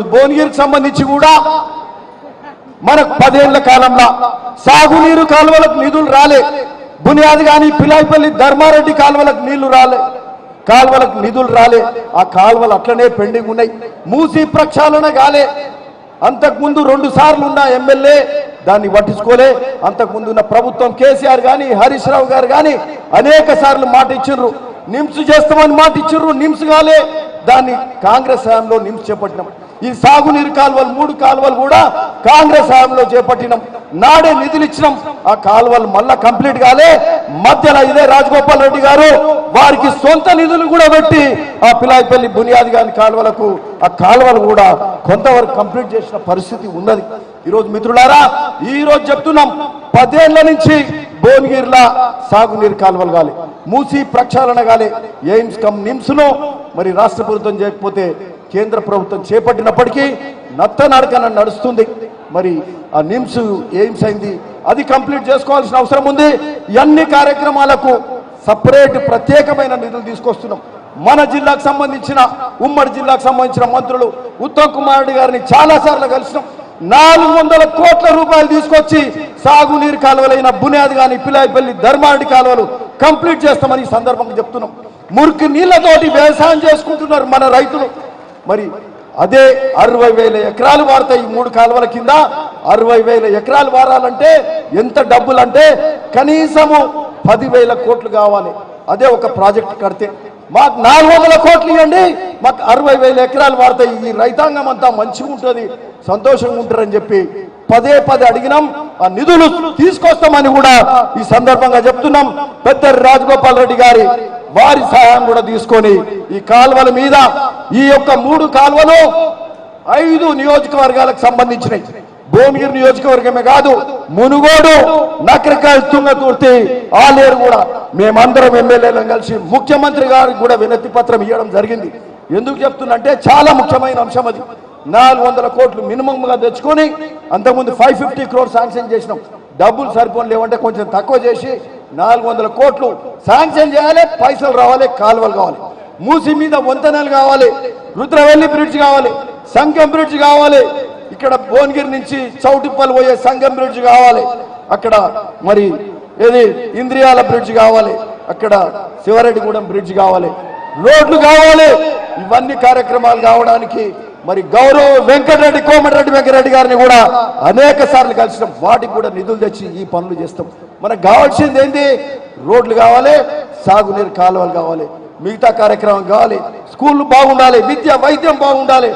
భువనగిరికి సంబంధించి కూడా మనకు పదేళ్ళ కాలంలో సాగునీరు కాలువలకు నిధులు రాలే. బునియాది కానీ పిలాయిపల్లి ధర్మారెడ్డి కాలువలకు నీళ్ళు రాలే. కాలువలకు నిధులు రాలే. ఆ కాలువలు అట్లనే పెండింగ్ ఉన్నాయి. మూసి ప్రక్షాళన కాలే. అంతకుముందు రెండు సార్లు ఉన్న ఎమ్మెల్యే దాన్ని పట్టించుకోలే. అంతకుముందు ఉన్న ప్రభుత్వం కేసీఆర్ కానీ హరీష్ రావు గారు కానీ అనేక సార్లు మాట ఇచ్చిర్రు నిమ్స్ చేస్తామని మాట ఇచ్చిర్రు నిమ్స్ కాలే. దాన్ని కాంగ్రెస్ హయాంలో నిమ్స్ చేపట్టినాం. ఈ సాగునీరు కాలువలు మూడు కాలువలు కూడా కాంగ్రెస్ హయాంలో చేపట్టినాం. నాడే నిధులు ఇచ్చినాం. ఆ కాలువలు మళ్ళా కంప్లీట్ కాలే. మధ్యలో ఇదే రాజగోపాల్ రెడ్డి గారు వారికి సొంత నిధులు కూడా పెట్టి ఆ పిలాయిపల్లి బునియాది గాని కాలువలకు ఆ కాలువలు కూడా కొంతవరకు కంప్లీట్ చేసిన పరిస్థితి ఉన్నది. ఈరోజు మిత్రులారా ఈరోజు చెప్తున్నాం పదేళ్ళ నుంచి భువనగిరిలా సాగునీరు కాలువలు కాలే. మూసి ప్రక్షాళన కాలే. ఎయిమ్స్ కమ్ నిమ్స్ మరి రాష్ట్ర ప్రభుత్వం చేయకపోతే కేంద్ర ప్రభుత్వం చేపట్టినప్పటికీ నత్తనడకన నడుస్తుంది. మరి ఆ నిమ్స్ ఎయిమ్స్ అయింది. అది కంప్లీట్ చేసుకోవాల్సిన అవసరం ఉంది. అన్ని కార్యక్రమాలకు సపరేట్ ప్రత్యేకమైన నిధులు తీసుకొస్తున్నాం. మన జిల్లాకు సంబంధించిన ఉమ్మడి జిల్లాకు సంబంధించిన మంత్రులు ఉత్తమ్ కుమార్ రెడ్డి గారిని చాలా సార్లు కలిసినాం. నాలుగు వందల కోట్ల రూపాయలు తీసుకొచ్చి సాగునీరు కాలువలైన బునియాది కానీ పిలాయిపల్లి ధర్మారెడ్డి కాలువలు కంప్లీట్ చేస్తామని ఈ సందర్భంగా చెప్తున్నాం. మురికి నీళ్ళతోటి వ్యవసాయం చేసుకుంటున్నారు మన రైతులు. మరి అదే అరవై వేల ఎకరాలు వాడతాయి ఈ మూడు కాలువల కింద అరవై వేల ఎకరాలు వారాలంటే ఎంత డబ్బులు అంటే కనీసము పదివేల కోట్లు కావాలి. అదే ఒక ప్రాజెక్ట్ కడితే. మాకు నాలుగు వందల కోట్లు ఇవ్వండి మాకు అరవై వేల ఎకరాలు వాడతాయి ఈ రైతాంగం అంతా మంచిగా ఉంటుంది సంతోషంగా ఉంటారని చెప్పి పదే పదే అడిగినాం. ఆ నిధులు తీసుకొస్తామని కూడా ఈ సందర్భంగా చెప్తున్నాం. పెద్ద రాజగోపాల్ రెడ్డి గారి వారి సహాయం కూడా తీసుకొని ఈ కాలువల మీద ఈ యొక్క మూడు కాలువలు ఐదు నియోజకవర్గాలకు సంబంధించినవి. భువనగిరి నియోజకవర్గమే కాదు మునుగోడు నకరికాయ తుంగతుర్తి ఆలేరు కూడా. మేమందరం ఎమ్మెల్యేలను కలిసి ముఖ్యమంత్రి గారికి కూడా వినతి పత్రం ఇవ్వడం జరిగింది. ఎందుకు చెప్తున్నంటే చాలా ముఖ్యమైన అంశం అది. నాలుగు వందల కోట్లు మినిమంగా తెచ్చుకొని అంతకుముందు ఫైవ్ ఫిఫ్టీ క్రోర్ శాంక్షన్ చేసినాం. డబ్బులు సరిపోని లేవంటే కొంచెం తక్కువ చేసి నాలుగు వందల కోట్లు శాంక్షన్ చేయాలి పైసలు రావాలి కాలువలు కావాలి. మూసి మీద వంతెనలు కావాలి రుద్రవెల్లి బ్రిడ్జ్ కావాలి సంఘం బ్రిడ్జ్ కావాలి. ఇక్కడ భువనగిరి నుంచి చౌటిప్పల్ పోయే సంఘం బ్రిడ్జ్ కావాలి. అక్కడ మరి ఏది? ఇంద్రియాల బ్రిడ్జ్ కావాలి. అక్కడ శివరెడ్డిగూడెం బ్రిడ్జ్ కావాలి. రోడ్లు కావాలి. ఇవన్నీ కార్యక్రమాలు కావడానికి మరి గౌరవ వెంకటరెడ్డి కోమటిరెడ్డి వెంకటరెడ్డి గారిని కూడా అనేక సార్లు కలిసినాం. వాటికి కూడా నిధులు తెచ్చి ఈ పనులు చేస్తాం. మనకు కావాల్సింది ఏంటి రోడ్లు కావాలి సాగునీరు కాలువలు కావాలి. మిగతా కార్యక్రమం కావాలి. స్కూళ్ళు బాగుండాలి విద్య వైద్యం బాగుండాలి.